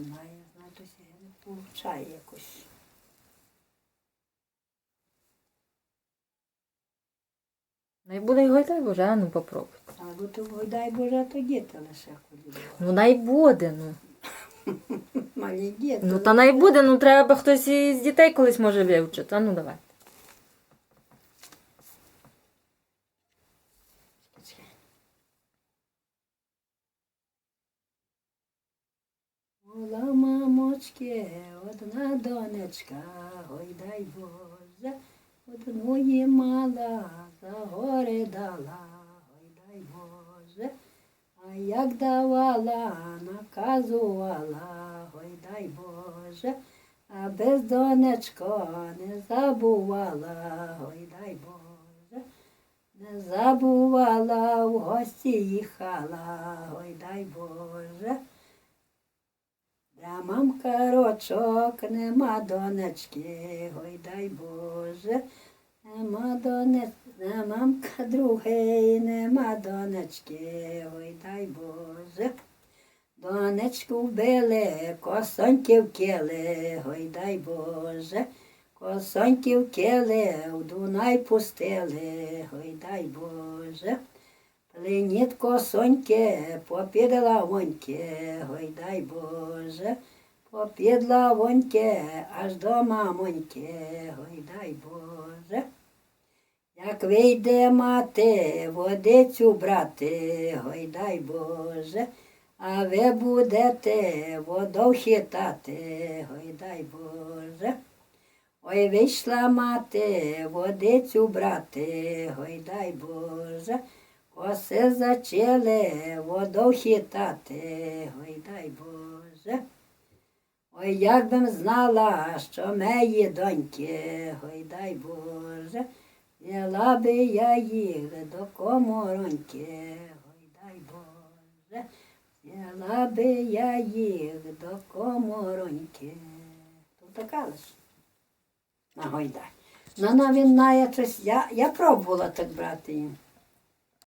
немає, значить не получає якось. Най буде й гойдай, боже, а ну попробуй. Або то гойдай Боже, то діти лише ходили. Ну най буде, ну. Малі діти. Ну та най буде, ну треба хтось із дітей колись може вивчити. А ну давай. Була мамочки, одна донечка, ой дай Боже, одної мала, за гори дала, ой дай Боже, а як давала, наказувала, ой дай Боже, а без донечко не забувала, ой дай Боже, не забувала, в гості їхала, ой дай Боже. Да мамка рочок, нема донечки, ой дай Боже, нема донечки, не мамка другий, нема донечки, ой дай Боже. Донечку вбили, косоньки вкили, ой дай Боже, косоньки вкили, в Дунай пустили, ой дай Боже. Плиніть косоньки, попід лавоньки, ой дай Боже, попід лавоньки, аж до мамоньки, ой дай Боже. Як вийде мати, водицю брати, ой дай Боже, а ви будете водов хитати, ой дай Боже. Ой, вийшла мати, водицю брати, ой дай Боже. Коси зачали водов хитати, ой дай Боже. Ой, як бим знала, що мої доньки, ой дай Боже, взяла би я їх до комороньки, ой дай Боже, взяла би я їх до комороньки. Тут така лиш. На гойдай. Вона він знає щось, я, я пробувала так брати їм.